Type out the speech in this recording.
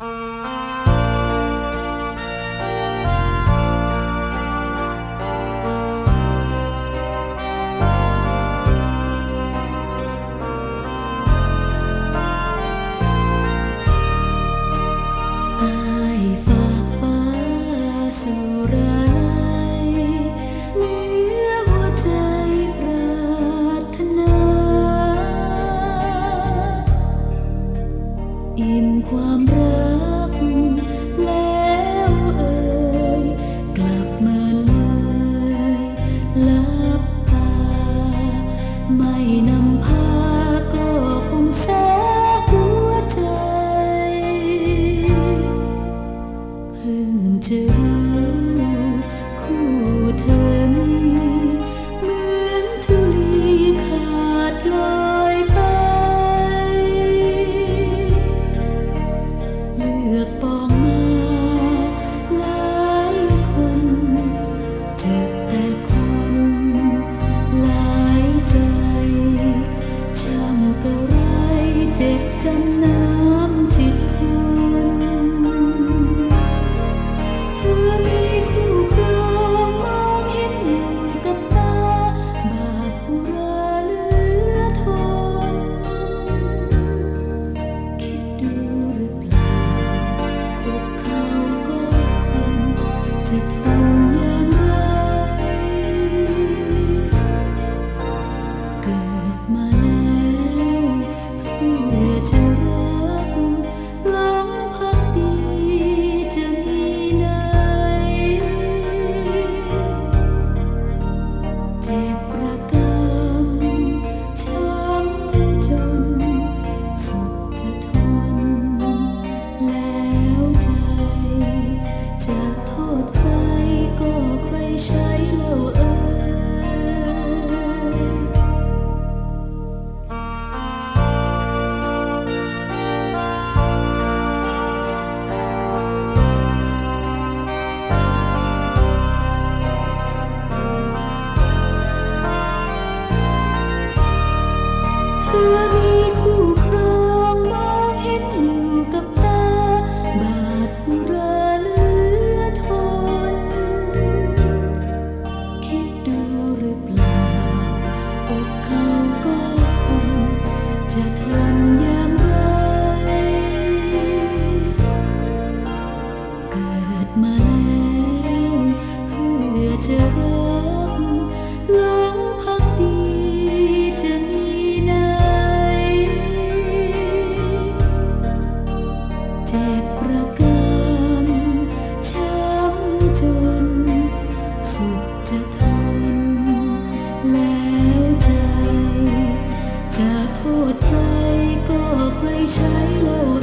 Música to หลงพักดีจะมีไหนเจ็บประกำช้ำจน สุขจะทนแล้วใจ จะโทษใครก็ใครใช้โลด